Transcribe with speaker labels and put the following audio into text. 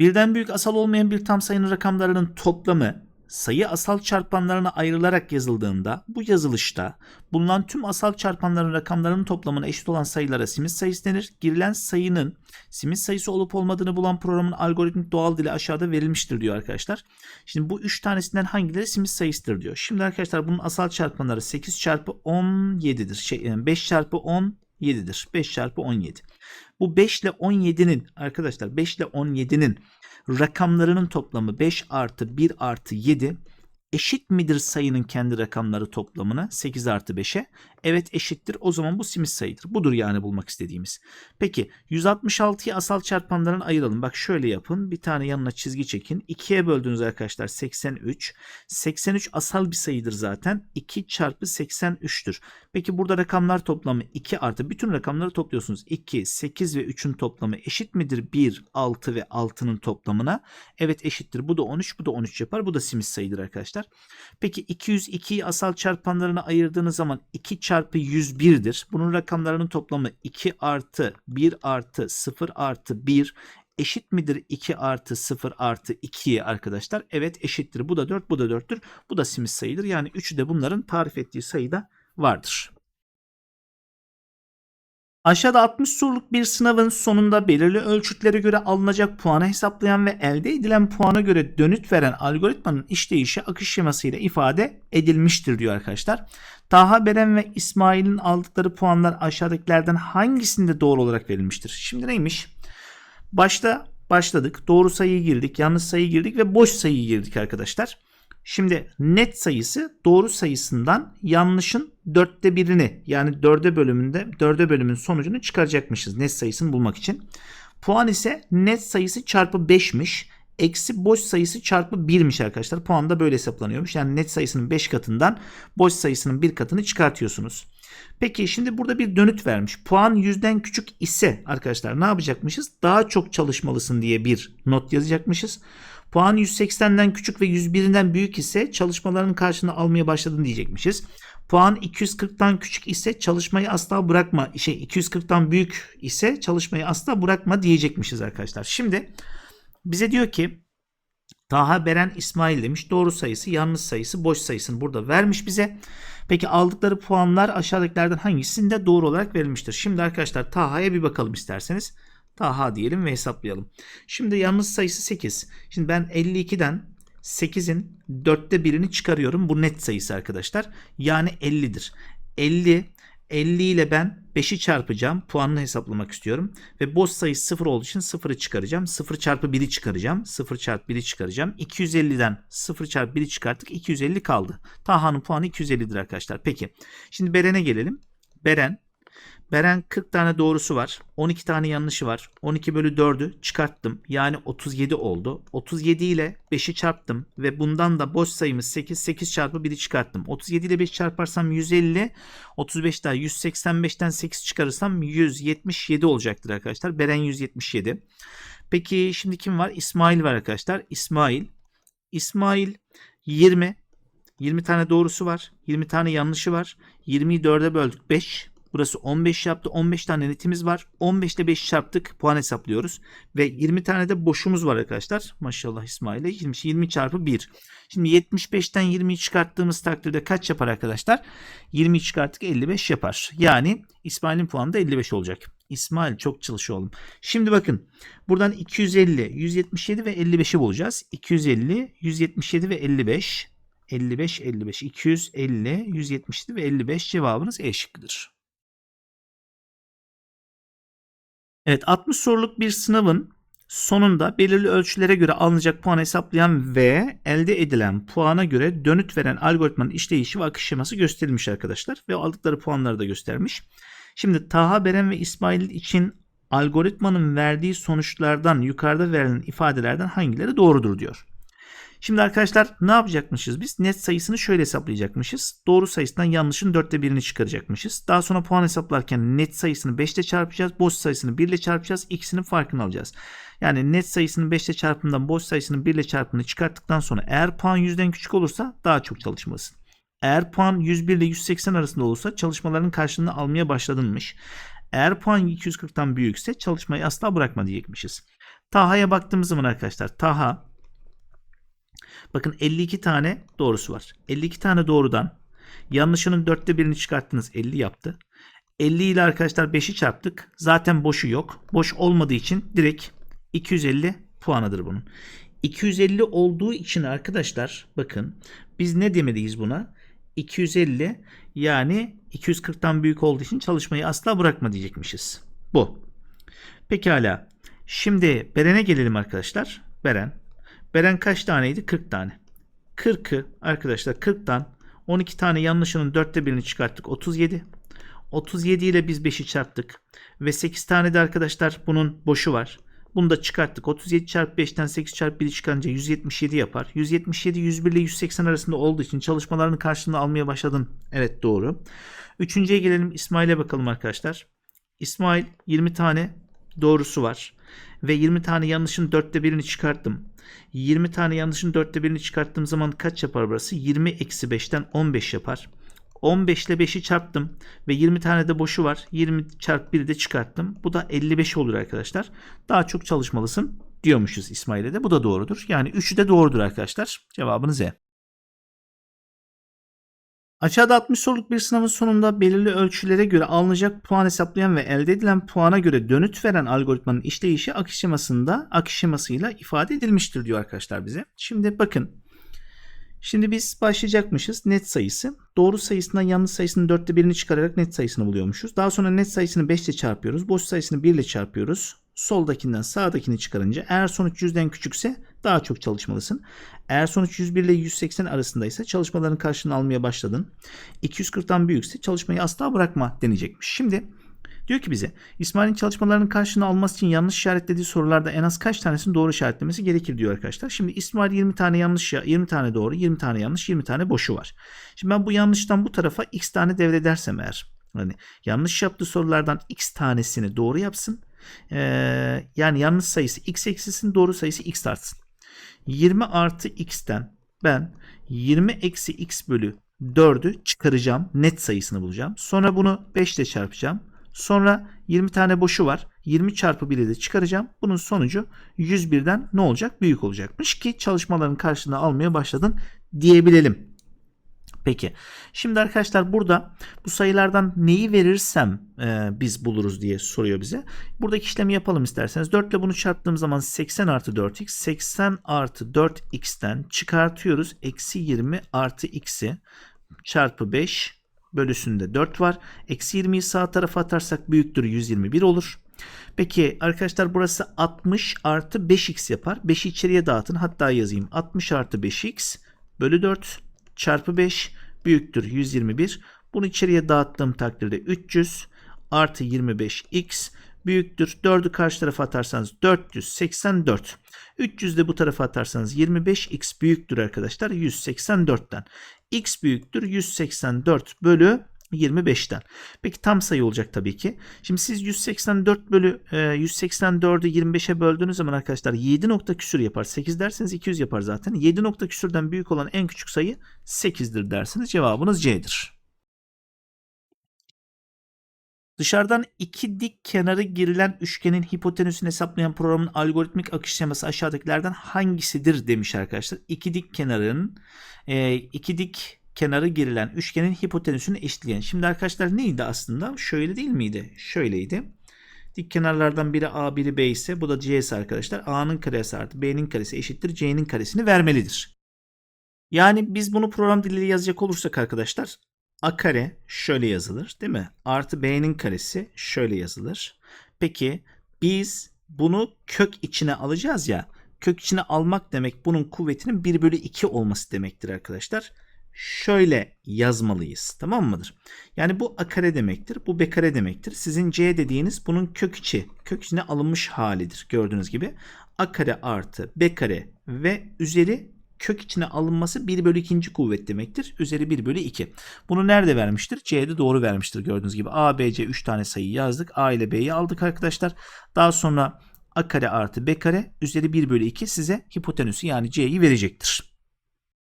Speaker 1: Birden büyük asal olmayan bir tam sayının rakamlarının toplamı sayı asal çarpanlarına ayrılarak yazıldığında bu yazılışta bulunan tüm asal çarpanların rakamlarının toplamına eşit olan sayılara simit sayısı denir. Girilen sayının simit sayısı olup olmadığını bulan programın algoritmik doğal dili aşağıda verilmiştir diyor arkadaşlar. Şimdi bu 3 tanesinden hangileri simit sayısıdır diyor. Şimdi arkadaşlar bunun asal çarpanları 8 çarpı 17'dir. Şey, yani 5 çarpı 17'dir. 5 çarpı 17. Bu 5 ile 17'nin arkadaşlar 5 ile 17'nin rakamlarının toplamı 5 artı 1 artı 7 eşit midir sayının kendi rakamları toplamına 8 artı 5'e? Evet eşittir. O zaman bu simit sayıdır. Budur yani bulmak istediğimiz. Peki 166'yı asal çarpanlarına ayıralım. Bak şöyle yapın. Bir tane yanına çizgi çekin. 2'ye böldüğünüz arkadaşlar 83. 83 asal bir sayıdır zaten. 2 çarpı 83'tür. Peki burada rakamlar toplamı 2 artı bütün rakamları topluyorsunuz. 2, 8 ve 3'ün toplamı eşit midir 1, 6 ve 6'nın toplamına? Evet eşittir. Bu da 13, bu da 13 yapar. Bu da simit sayıdır arkadaşlar. Peki 202'yi asal çarpanlarına ayırdığınız zaman 2 çarpı 101'dir. Bunun rakamlarının toplamı 2 artı 1 artı 0 artı 1 eşit midir 2 artı 0 artı 2'ye arkadaşlar? Evet eşittir. Bu da 4, bu da 4'tür. Bu da simit sayıdır. Yani üçü de bunların tarif ettiği sayıda vardır. Aşağıda 60 soruluk bir sınavın sonunda belirli ölçütlere göre alınacak puanı hesaplayan ve elde edilen puana göre dönüt veren algoritmanın işleyişi akış şemasıyla ifade edilmiştir diyor arkadaşlar. Taha Beren ve İsmail'in aldıkları puanlar aşağıdakilerden hangisinde doğru olarak verilmiştir? Şimdi neymiş? Başta başladık. Doğru sayıyı girdik, yanlış sayıyı girdik ve boş sayıyı girdik arkadaşlar. Şimdi net sayısı doğru sayısından yanlışın dörtte birini yani dörde bölümünde dörde bölümün sonucunu çıkaracakmışız net sayısını bulmak için. Puan ise net sayısı çarpı 5'miş. Eksi boş sayısı çarpı 1'miş arkadaşlar. Puan da böyle hesaplanıyormuş. Yani net sayısının 5 katından boş sayısının 1 katını çıkartıyorsunuz. Peki şimdi burada bir dönüt vermiş. Puan 100'den küçük ise arkadaşlar ne yapacakmışız? Daha çok çalışmalısın diye bir not yazacakmışız. Puan 180'den küçük ve 101'den büyük ise çalışmaların karşılığını almaya başladın diyecekmişiz. Puan 240'tan küçük ise çalışmayı asla bırakma. Şey 240'tan büyük ise çalışmayı asla bırakma diyecekmişiz arkadaşlar. Şimdi bize diyor ki Taha Beren İsmail demiş. Doğru sayısı, yanlış sayısı, boş sayısını burada vermiş bize. Peki aldıkları puanlar aşağıdakilerden hangisinde doğru olarak verilmiştir? Şimdi arkadaşlar Taha'ya bir bakalım isterseniz. Taha diyelim ve hesaplayalım. Şimdi yanlış sayısı 8. Şimdi ben 52'den 8'in 4'te birini çıkarıyorum. Bu net sayısı arkadaşlar. Yani 50'dir. 50 50 ile ben 5'i çarpacağım. Puanını hesaplamak istiyorum. Ve boş sayısı 0 olduğu için 0'ı çıkaracağım. 0 çarpı 1'i çıkaracağım. 0 çarpı 1'i çıkaracağım. 250'den 0 çarpı 1'i çıkarttık. 250 kaldı. Taha'nın puanı 250'dir arkadaşlar. Peki. Şimdi Beren'e gelelim. Beren Beren 40 tane doğrusu var. 12 tane yanlışı var. 12 bölü 4'ü çıkarttım. Yani 37 oldu. 37 ile 5'i çarptım. Ve bundan da boş sayımız 8. 8 çarpı 1'i çıkarttım. 37 ile 5 çarparsam 150. 35 daha 185'ten 8 çıkarırsam 177 olacaktır arkadaşlar. Beren 177. Peki şimdi kim var? İsmail var arkadaşlar. İsmail. İsmail 20. 20 tane doğrusu var. 20 tane yanlışı var. 20'yi 4'e böldük 5. Burası 15 yaptı. 15 tane netimiz var. 15 ile 5 çarptık. Puan hesaplıyoruz. Ve 20 tane de boşumuz var arkadaşlar. Maşallah İsmail'e. 20, 20 çarpı 1. Şimdi 75'ten 20'yi çıkarttığımız takdirde kaç yapar arkadaşlar? 20'yi çıkarttık 55 yapar. Yani İsmail'in puanı da 55 olacak. İsmail çok çalış oğlum. Şimdi bakın buradan 250, 177 ve 55'i bulacağız. 250, 177 ve 55. 55, 55, 250, 177 ve 55 cevabınız E şıkkıdır. Evet 60 soruluk bir sınavın sonunda belirli ölçülere göre alınacak puan hesaplayan ve elde edilen puana göre dönüt veren algoritmanın işleyişi ve akış şeması gösterilmiş arkadaşlar. Ve aldıkları puanları da göstermiş. Şimdi Taha, Beren ve İsmail için algoritmanın verdiği sonuçlardan yukarıda verilen ifadelerden hangileri doğrudur diyor. Şimdi arkadaşlar ne yapacakmışız biz? Net sayısını şöyle hesaplayacakmışız. Doğru sayısından yanlışın dörtte birini çıkaracakmışız. Daha sonra puan hesaplarken net sayısını 5 ile çarpacağız. Boş sayısını 1 ile çarpacağız. İkisinin farkını alacağız. Yani net sayısının 5 ile çarpımından boş sayısının 1 ile çarpımını çıkarttıktan sonra eğer puan 100'den küçük olursa daha çok çalışmalısın. Eğer puan 101 ile 180 arasında olursa çalışmaların karşılığını almaya başladınmış. Eğer puan 240'tan büyükse çalışmayı asla bırakma diyecekmişiz. Taha'ya baktığımız zaman arkadaşlar Taha bakın 52 tane doğrusu var. 52 tane doğrudan yanlışının dörtte birini çıkarttınız 50 yaptı. 50 ile arkadaşlar 5'i çarptık. Zaten boşu yok. Boş olmadığı için direkt 250 puanıdır bunun. 250 olduğu için arkadaşlar bakın biz ne demeliyiz buna? 250 yani 240'tan büyük olduğu için çalışmayı asla bırakma diyecekmişiz. Bu. Pekala. Şimdi Beren'e gelelim arkadaşlar. Beren. Beren kaç taneydi? 40 tane. 40'ı arkadaşlar 40'tan 12 tane yanlışının dörtte birini çıkarttık. 37. 37 ile biz 5'i çarptık. Ve 8 tane de arkadaşlar bunun boşu var. Bunu da çıkarttık. 37 çarpı 5'ten 8 çarpı 1'i çıkarınca 177 yapar. 177 101 ile 180 arasında olduğu için çalışmalarını karşılığını almaya başladın. Evet doğru. Üçüncüye gelelim. İsmail'e bakalım arkadaşlar. İsmail 20 tane doğrusu var. Ve 20 tane yanlışın dörtte birini çıkarttım. 20 tane yanlışın dörtte birini çıkarttığım zaman kaç yapar burası? 20 eksi 5'ten 15 yapar. 15 ile 5'i çarptım ve 20 tane de boşu var. 20 çarpı 1'i de çıkarttım. Bu da 55 olur arkadaşlar. Daha çok çalışmalısın diyormuşuz İsmail'e de. Bu da doğrudur. Yani 3'ü de doğrudur arkadaşlar. Cevabınız E. Aşağıda 60 soruluk bir sınavın sonunda belirli ölçülere göre alınacak puan hesaplayan ve elde edilen puana göre dönüt veren algoritmanın işleyişi akış şemasında akış şemasıyla ifade edilmiştir diyor arkadaşlar bize. Şimdi bakın. Şimdi biz başlayacakmışız net sayısı. Doğru sayısından yanlış sayısının dörtte birini çıkararak net sayısını buluyormuşuz. Daha sonra net sayısını 5 ile çarpıyoruz. Boş sayısını 1 ile çarpıyoruz. Soldakinden sağdakini çıkarınca eğer sonuç 100'den küçükse daha çok çalışmalısın. Eğer sonuç 101 ile 180 arasındaysa çalışmaların karşılığını almaya başladın. 240'tan büyükse çalışmayı asla bırakma denecekmiş. Şimdi diyor ki bize İsmail'in çalışmalarının karşılığını alması için yanlış işaretlediği sorularda en az kaç tanesini doğru işaretlemesi gerekir diyor arkadaşlar. Şimdi İsmail 20 tane yanlış ya 20 tane doğru 20 tane yanlış 20 tane boşu var. Şimdi ben bu yanlıştan bu tarafa x tane devredersem eğer hani yanlış yaptığı sorulardan x tanesini doğru yapsın. Ee, yani yanlış sayısı x eksisin doğru sayısı x artsın. 20 artı x'ten ben 20 eksi x bölü 4'ü çıkaracağım. Net sayısını bulacağım. Sonra bunu 5 ile çarpacağım. Sonra 20 tane boşu var. 20 çarpı 1'i de çıkaracağım. Bunun sonucu 101'den ne olacak? Büyük olacakmış ki çalışmaların karşılığını almaya başladın diyebilelim. Peki. Şimdi arkadaşlar burada bu sayılardan neyi verirsem e, biz buluruz diye soruyor bize. Buradaki işlemi yapalım isterseniz. 4 ile bunu çarptığım zaman 80 artı 4x. 80 artı 4x'ten çıkartıyoruz. Eksi 20 artı x'i çarpı 5 bölüsünde 4 var. Eksi 20'yi sağ tarafa atarsak büyüktür 121 olur. Peki arkadaşlar burası 60 artı 5x yapar. 5'i içeriye dağıtın. Hatta yazayım. 60 artı 5x bölü 4 çarpı 5 büyüktür 121. Bunu içeriye dağıttığım takdirde 300 artı 25x büyüktür. 4'ü karşı tarafa atarsanız 484. 300 de bu tarafa atarsanız 25x büyüktür arkadaşlar 184'ten. x büyüktür 184 bölü 25'ten. Peki tam sayı olacak tabii ki. Şimdi siz 184 bölü e, 184'ü 25'e böldüğünüz zaman arkadaşlar 7 nokta küsür yapar. 8 derseniz 200 yapar zaten. 7 nokta küsürden büyük olan en küçük sayı 8'dir dersiniz. Cevabınız C'dir. Dışarıdan iki dik kenarı girilen üçgenin hipotenüsünü hesaplayan programın algoritmik akış şeması aşağıdakilerden hangisidir demiş arkadaşlar. İki dik kenarın e, iki dik kenarı girilen üçgenin hipotenüsünü eşitleyen. Şimdi arkadaşlar neydi aslında? Şöyle değil miydi? Şöyleydi. Dik kenarlardan biri A biri B ise bu da C ise arkadaşlar A'nın karesi artı B'nin karesi eşittir C'nin karesini vermelidir. Yani biz bunu program diliyle yazacak olursak arkadaşlar A kare şöyle yazılır değil mi? Artı B'nin karesi şöyle yazılır. Peki biz bunu kök içine alacağız ya. Kök içine almak demek bunun kuvvetinin 1 bölü 2 olması demektir arkadaşlar şöyle yazmalıyız. Tamam mıdır? Yani bu a kare demektir. Bu b kare demektir. Sizin c dediğiniz bunun kök içi. Kök içine alınmış halidir. Gördüğünüz gibi a kare artı b kare ve üzeri kök içine alınması 1 bölü 2. kuvvet demektir. Üzeri 1 bölü 2. Bunu nerede vermiştir? C'de doğru vermiştir gördüğünüz gibi. A, B, C 3 tane sayı yazdık. A ile B'yi aldık arkadaşlar. Daha sonra a kare artı b kare üzeri 1 bölü 2 size hipotenüsü yani c'yi verecektir.